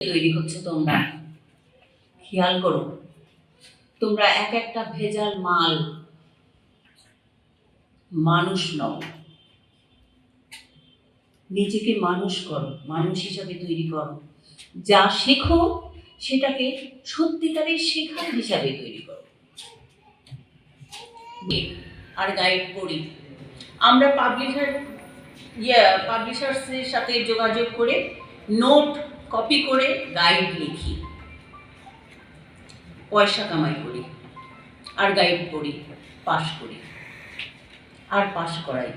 তৈরি করছ তোমরা। খেয়াল করো, তোমরা এক একটা ভেজাল মাল মানুষ নও। নিজেকে মানুষ করো, মানুষ হিসাবে তৈরি করো। যা শেখো, সেটাকে সত্যিকারের শেখার হিসাবে তৈরি করো। আর গাইড করি। আমরা পাবলিশার ইয়ে পাবলিশার্সের সাথে যোগাযোগ করে নোট কপি করে গাইড লিখি। পয়সা কামাই করি, আর গাইড করি পাস করি, আর পাস করাই।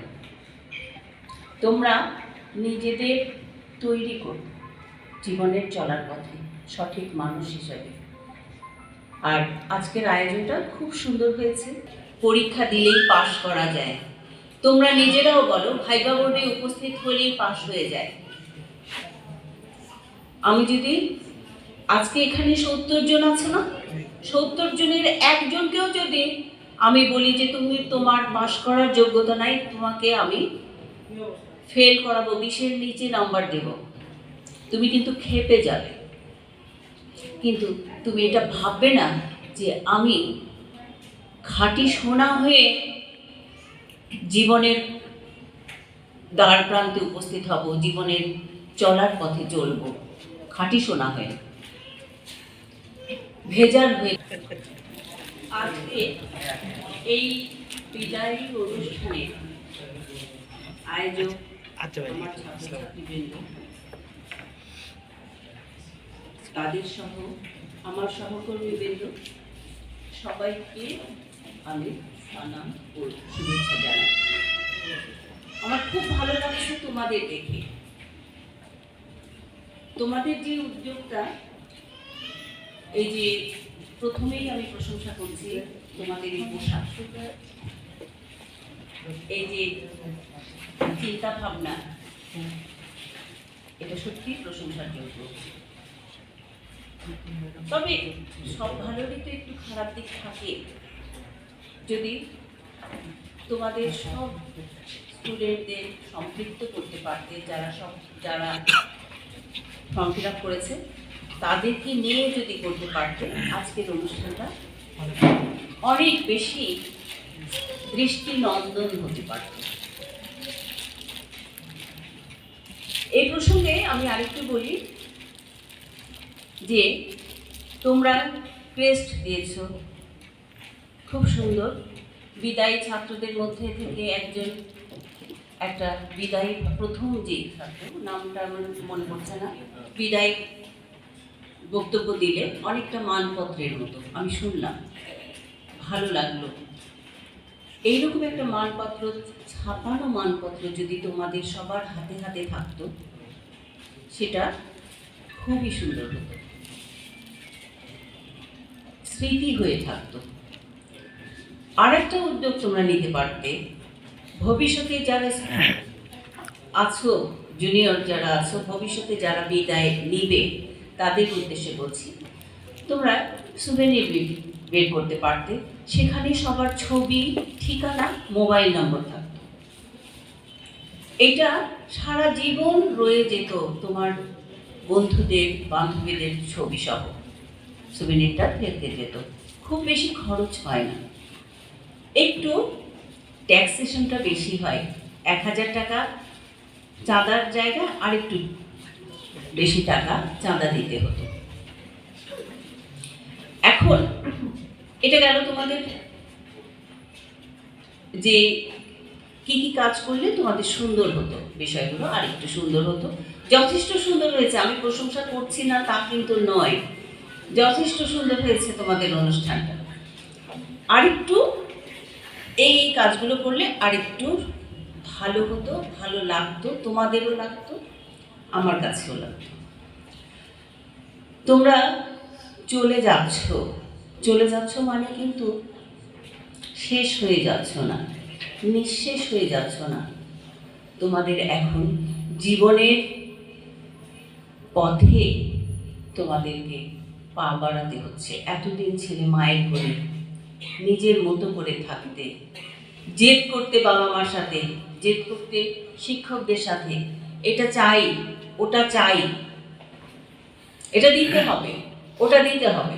তোমরা নিজেদের তৈরি করো, জীবনের চলার পথে, সঠিক মানুষ হিসাবে। আর আজকের আয়োজনটা খুব সুন্দর হয়েছে, পরীক্ষা দিলেই পাশ করা যায়। তোমরা নিজেরাও বলো, ভাইবা বোর্ডে উপস্থিত হলেই পাশ হয়ে যায়। আমি যদি আজকে এখানে সত্তর জন আছে না, সত্তর জনের একজনকেও যদি আমি বলি যে তুমি তোমার পাশ করার যোগ্যতা নাই, তোমাকে আমি ফেল করাবো, বিশের নিচে নাম্বার দেব। তুমি কিন্তু খেপে যাবে। কিন্তু তুমি এটা ভাববে না যে আমি খাঁটি সোনা হয়ে জীবনের দ্বার প্রান্তে উপস্থিত হব, জীবনের চলার পথে চলব। খাঁটি সোনা হয়ে। ভেজাল হয়ে আজকে এই বিদায়ী অনুষ্ঠানে আয়োজক আচ্ছা তাদের সহ আমার সহকর্মীবৃন্দ সবাইকে আমি সালাম ও শুভেচ্ছা জানাই। আমার খুব ভালো লাগছে তোমাদের দেখে। তোমাদের যে উদ্যোগটা, এই যে প্রথমেই আমি প্রশংসা করছি তোমাদের এই পোশাক। এই যে চিন্তা ভাবনা এটা সত্যি প্রশংসার যোগ্য। তবে সব ভালোরই তো একটু খারাপ দিক থাকে। যদি তোমাদের সব স্টুডেন্টদের সম্পৃক্ত করতে পারতে, যারা সব, যারা ফর্ম ফিল আপ করেছে, তাদেরকে নিয়ে যদি করতে পারতে, আজকের অনুষ্ঠানটা অনেক বেশি দৃষ্টিনন্দন হতে পারত। এই প্রসঙ্গে আমি আরেকটু বলি যে, তোমরা ক্রেস্ট দিয়েছ, খুব সুন্দর। বিদায়ী ছাত্রদের মধ্যে থেকে একজন একটা বিদায়ী প্রথম যে নামটা আমার মনে পড়ছে না। বিদায় বক্তব্য দিলে অনেকটা মানপত্রের মতো, আমি শুনলাম। ভালো লাগল। এইরকম একটা মানপত্র, ছাপানো মানপত্র যদি তোমাদের সবার হাতে হাতে থাকতো, সেটা খুবই সুন্দর হতো। স্মৃতি হয়ে থাকতো। আর একটা উদ্যোগ তোমরা নিতে পারতে ভবিষ্যতে যারা আছো জুনিয়র যারা আছো, ভবিষ্যতে যারা বিদায় নিবে, তাদের উদ্দেশ্যে বলছি, তোমরা সুভেনির বের করতে পারতে। সেখানে সবার ছবি, ঠিকানা মোবাইল নম্বর থাকতো। এটা সারা জীবন রয়ে যেত তোমার বন্ধুদের, বান্ধবীদের ছবি সহ। সুভেনিরটা ফেলতে যেত। খুব বেশি খরচ হয় না। একটু ট্যাক্সেশনটা বেশি হয়। এক হাজার টাকা চাঁদার জায়গা আর একটু বেশি টাকা চাঁদা দিতে হতো। এখন এটা গেল তোমাদের যে কি কি কাজ করলে তোমাদের সুন্দর হতো বিষয়গুলো আর একটু সুন্দর হতো। যথেষ্ট সুন্দর হয়েছে, আমি প্রশংসা করছি না, তা কিন্তু নয়। যথেষ্ট সুন্দর হয়েছে তোমাদের অনুষ্ঠানটা। আরেকটু এই এই কাজগুলো করলে আরেকটু ভালো হতো, ভালো লাগতো, তোমাদেরও লাগতো, আমার কাছেও লাগতো। তোমরা চলে যাচ্ছ। চলে যাচ্ছ মানে কিন্তু শেষ হয়ে যাচ্ছ না, নিঃশেষ হয়ে যাচ্ছ না। তোমাদের এখন জীবনের পথে তোমাদেরকে পা বাড়াতে হচ্ছে। এতদিন ছেলে মায়ের করে নিজের মতো করে থাকতে। জেদ করতে বাবা মার সাথে, জেদ করতে শিক্ষকদের সাথে। এটা চাই, ওটা চাই। এটা দিতে হবে, ওটা দিতে হবে।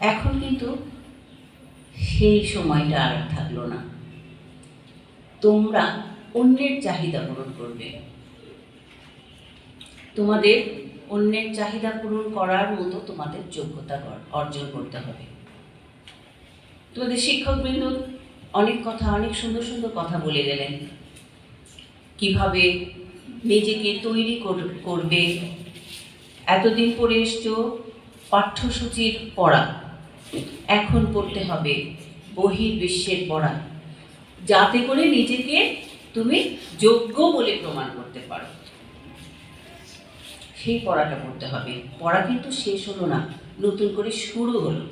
এখন কিন্তু সেই সময়টা আর থাকল না। তোমরা অন্যের চাহিদা পূরণ করবে। তোমাদের অন্যের চাহিদা পূরণ করার মতো তোমাদের যোগ্যতা অর্জন করতে হবে। তোমাদের শিক্ষকবৃন্দ অনেক কথা, অনেক সুন্দর সুন্দর কথা বলে গেলেন। কীভাবে নিজেকে তৈরি কর- করবে? এতদিন পরে এসছো, পাঠ্যসূচির পড়া। এখন পড়তে হবে বহির্বিশ্বের পড়া। যাতে করে নিজেকে তুমি যোগ্য বলে প্রমাণ করতে পারো। সেই পড়াটা পড়তে হবে। পড়া কিন্তু শেষ হলো না, নতুন করে শুরু হলো।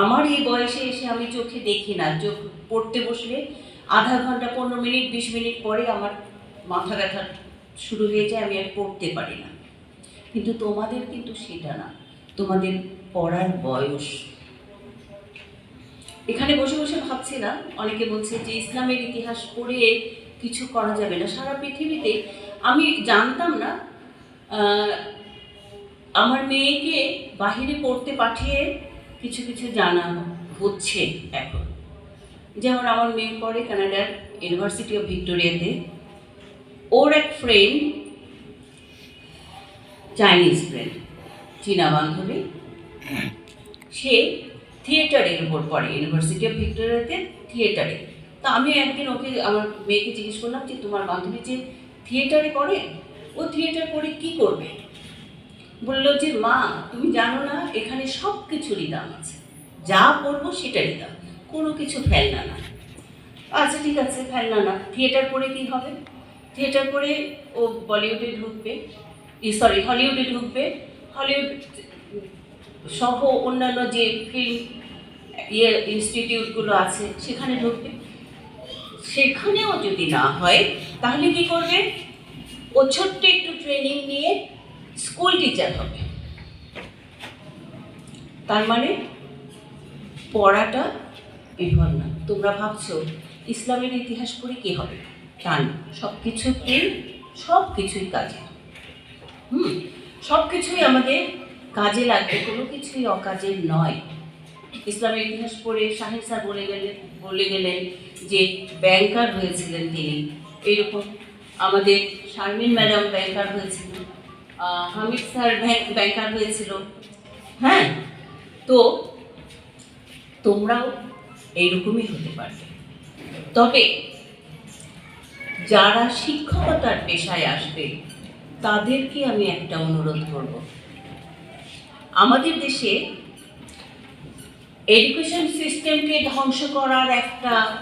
আমার এই বয়সে এসে আমি চোখে দেখি না। চোখ পড়তে বসলে আধা ঘণ্টা, পনেরো মিনিট, বিশ মিনিট পরে আমার মাথা ব্যথা শুরু হয়ে যায়, আমি আর পড়তে পারি না। কিন্তু তোমাদের কিন্তু সেটা না। তোমাদের পড়ার বয়স। এখানে বসে বসে ভাবছি না, অনেকে বলছে যে ইসলামের ইতিহাস পড়ে কিছু করা যাবে না। সারা পৃথিবীতে আমি জানতাম না আমার মেয়েকে বাহিরে পড়তে পাঠিয়ে কিছু কিছু জানা হচ্ছে এখন। যেমন আমার মেয়ে পড়ে কানাডার ইউনিভার্সিটি অফ ভিক্টোরিয়াতে ওর এক ফ্রেন্ড চাইনিজ ফ্রেন্ড চীনা বান্ধবী। সে থিয়েটারের উপর পড়ে ইউনিভার্সিটি অফ ভিক্টোরিয়াতে থিয়েটারে। তা আমি একদিন ওকে, আমার মেয়েকে জিজ্ঞেস করলাম যে, তোমার বান্ধবী যে থিয়েটারে পড়ে, ও থিয়েটার পড়ে কি করবে? বলল যে, মা, তুমি জানো না, এখানে সব কিছুরই দাম আছে। যা পড়ব সেটারই দাম। কোনো কিছু ফেলনা না। আচ্ছা ঠিক আছে, ফেলনা না। থিয়েটার পড়ে কি হবে? থিয়েটার পড়ে ও বলিউডে ঢুকবে সরি, হলিউডে ঢুকবে। হলিউড সহ অন্যান্য যে ফিল্ম ইয়ে ইনস্টিটিউটগুলো আছে, সেখানে ঢুকবে। সেখানেও যদি না হয়, তাহলে কি করবে? ও ছোট্ট একটু ট্রেনিং নিয়ে স্কুল টিচার হবে। তার মানে পড়াটা বিফল না। তোমরা ভাবছ, ইসলামের ইতিহাস পড়ে কি হবে? তা না। সব কিছুতেই সব কিছুই কাজে। হুম সব কিছুই আমাদের কাজে লাগবে। কোনো কিছুই অকাজের নয়। ইসলামের ইতিহাস পড়ে শাহিদ স্যার বলে গেলেন বলে গেলেন যে ব্যাংকার হয়েছিলেন তিনি। এরকম আমাদের শারমিন ম্যাডাম ব্যাংকার হয়েছিলেন। হামিদ স্যার ব্যাং- ব্যাংকার হয়েছিল। হ্যাঁ? তো তোমরাও এইরকমই হতে পারবে। তবে যারা শিক্ষকতার পেশায় আসবে, তাদেরকে আমি একটা অনুরোধ করব। আমাদের দেশে এডুকেশন সিস্টেমকে ধ্বংস করার একটা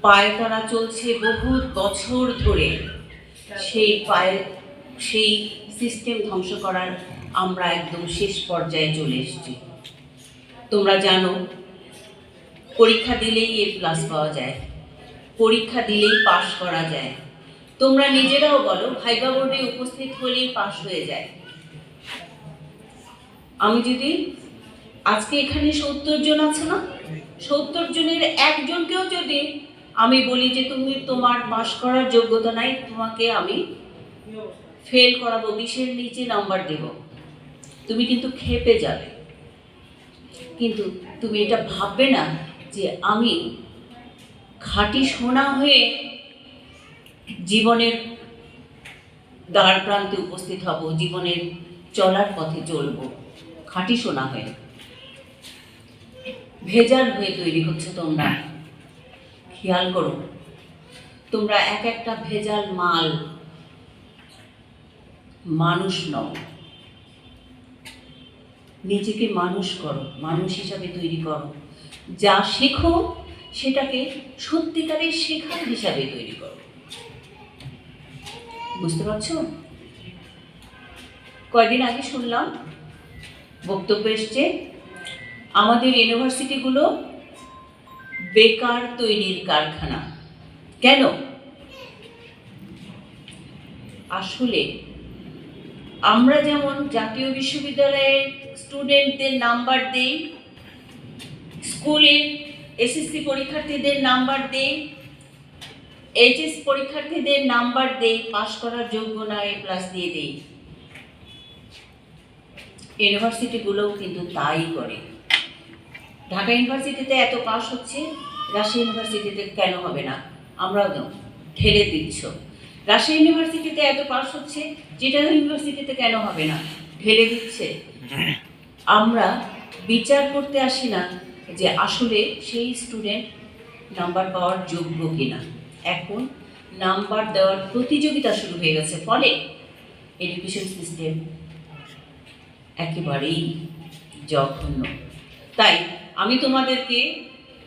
পায়তারা চলছে বহু বছর ধরে। সেই পায়ে সেই সিস্টেম ধ্বংস করার আমরা একদম শেষ পর্যায়ে চলে এসেছি। তোমরা জানো, পরীক্ষা দিলেই এ প্লাস পাওয়া যায়, পরীক্ষা দিলেই পাশ করা যায়। তোমরা নিজেরাও বলো, ভাইবা বোর্ডে উপস্থিত হলেই পাশ হয়ে যায়। আমি যদি, আজকে এখানে সত্তর জন আছে না? সত্তর জনের একজনকেও যদি আমি বলি যে তুমি তোমার পাশ করার যোগ্যতা নাই, তোমাকে আমি ফেল করাবো বিশের নিচে নাম্বার দেব। তুমি কিন্তু খেপে যাবে। কিন্তু তুমি এটা ভাববে না যে আমি খাঁটি সোনা হয়ে জীবনের দ্বার প্রান্তে উপস্থিত হব, জীবনের চলার পথে চলবো। খাঁটি সোনা হয়ে। ভেজাল হয়ে তৈরি হচ্ছে তোমরা। খেয়াল করো, তোমরা এক একটা ভেজাল মাল মানুষ নও। নিজেকে মানুষ করো, মানুষ হিসাবে তৈরি করো। যা শেখো, সেটাকে সত্যিকারের শেখার হিসাবে তৈরি করো। বুঝতে পারছ? কয়দিন আগে শুনলাম বক্তব্য এসছে, আমাদের ইউনিভার্সিটিগুলো বেকার তৈরির কারখানা। কেন? আসলে আমরা যেমন জাতীয় বিশ্ববিদ্যালয়ের স্টুডেন্টদের নাম্বার দিই স্কুলের এসএসসি পরীক্ষার্থীদের নাম্বার দিই এইচএস পরীক্ষার্থীদের নাম্বার দেই পাশ করার যোগ্য না এ প্লাস দিয়ে দেই। ইউনিভার্সিটিগুলোও কিন্তু তাই করে। ঢাকা ইউনিভার্সিটিতে এত পাস হচ্ছে, রাজশাহী ইউনিভার্সিটিতে কেন হবে না? আমরাও তো ঠেলে দিচ্ছ। রাজশাহী ইউনিভার্সিটিতে এত পাস হচ্ছে, যেটা ইউনিভার্সিটিতে কেন হবে না? ঢেলে দিচ্ছে। আমরা বিচার করতে আসি না যে আসলে সেই স্টুডেন্ট নাম্বার পাওয়ার যোগ্য কিনা। এখন নাম্বার দেওয়ার প্রতিযোগিতা শুরু হয়ে গেছে, ফলে এডুকেশন সিস্টেম একেবারেই জঘন্য। তাই আমি তোমাদেরকে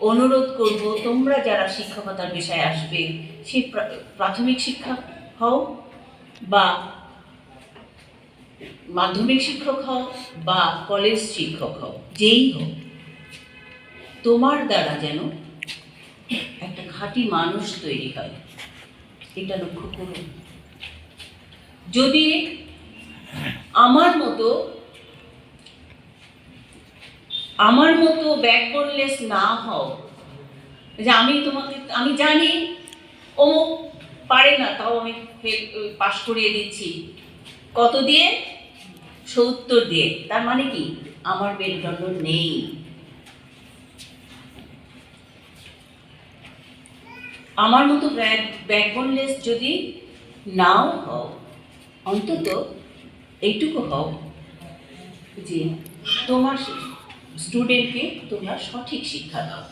অনুরোধ করব, তোমরা যারা শিক্ষকতার পেশায় আসবে সে প্রাথমিক শিক্ষা হও বা মাধ্যমিক শিক্ষক হও বা কলেজ শিক্ষক হও, যেই হোক, তোমার দ্বারা যেন একটা খাঁটি মানুষ তৈরি হয়। এটা লক্ষ্য করুন। যদি আমার মতো আমার মতো ব্যাকবোনলেস না হও। যে আমি তোমাকে, আমি জানি ও পারে না, তাও আমি পাশ করিয়ে দিচ্ছি। কত দিয়ে? সত্তর দিয়ে। তার মানে কি? আমার মেরুদণ্ড নেই। আমার মতো ব্যাক, ব্যাকবোনলেস যদি নাও হও, অন্তত এইটুকু হও। যে তোমার স্টুডেন্টকে তোমরা সঠিক শিক্ষা দাও।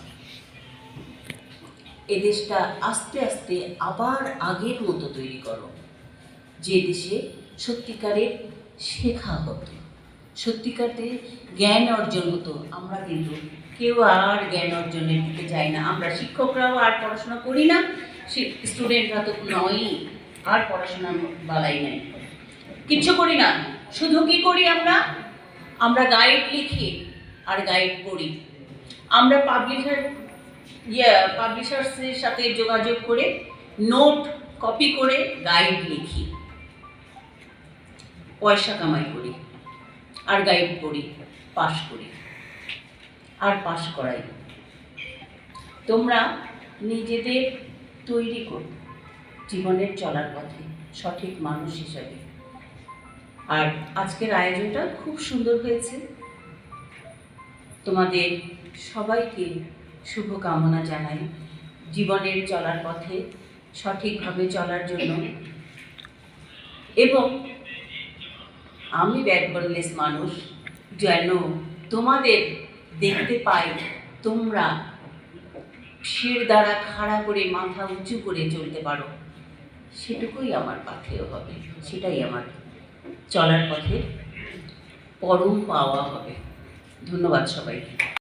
এ দেশটা আস্তে আস্তে আবার আগের মতো তৈরি করো, যে দেশে সত্যিকারের শেখা হতো। সত্যিকারের জ্ঞান অর্জন হতো। আমরা কিন্তু কেউ আর জ্ঞান অর্জনের দিকে যাই না। আমরা শিক্ষকরাও আর পড়াশোনা করি না স্টুডেন্টরা তো নয়ই, আর পড়াশোনা বালাই নাই। কিচ্ছু করি না। শুধু কি করি আমরা? আমরা গাইড লিখি আর গাইড করি। আমরা পাবলিশার ইয়ে পাবলিশার্সের সাথে যোগাযোগ করে নোট কপি করে গাইড লিখি। পয়সা কামাই করি, আর গাইড করি পাস করি, আর পাস করাই। তোমরা নিজেদের তৈরি করো, জীবনের চলার পথে, সঠিক মানুষ হিসাবে। আর আজকের আয়োজনটা খুব সুন্দর হয়েছে। তোমাদের সবাইকে শুভকামনা জানাই। জীবনের চলার পথে, সঠিকভাবে চলার জন্য। এবং আমি ব্যাকবনলেস মানুষ, যেন তোমাদের দেখতে পাই, তোমরা শির দ্বারা খাড়া করে, মাথা উঁচু করে চলতে পারো। সেটুকুই আমার পাথেয় হবে, সেটাই আমার চলার পথে পরম পাওয়া হবে। ধন্যবাদ সবাইকে।